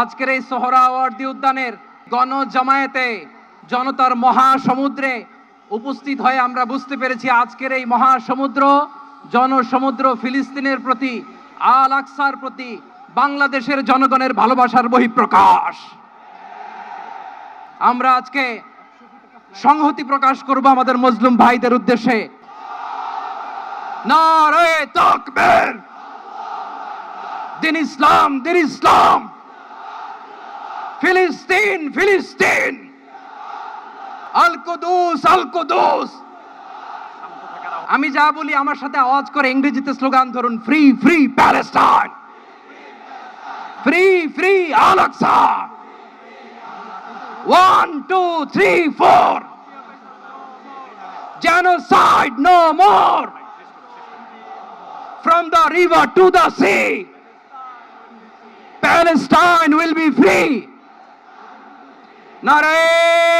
আজকের এই সোহরাওয়ার্দী উদ্যানের গণ জামায়াতে জনতার মহাসমুদ্রে উপস্থিত হয়ে আমরা বুঝতে পেরেছি আজকের এই মহাসমুদ্র, জনসমুদ্র ফিলিস্তিনের প্রতি, আল আকসার প্রতি, বাংলাদেশের জনগণের ভালোবাসার বহিঃপ্রকাশ। আমরা আজকে সংহতি প্রকাশ করব আমাদের মজলুম ভাইদের উদ্দেশ্যে। দিন ইসলাম দিন ইসলাম। ফিলিস্তিন ফিলিস্তিন। আল কুদুস আল কুদুস আমি যা বলি আমার সাথে আওয়াজ করে ইংরেজিতে স্লোগান ধরুন, free free Palestine. Free free Al Aqsa one, two, three, four. genocide no more from the river to the sea Palestine will be free. Nare!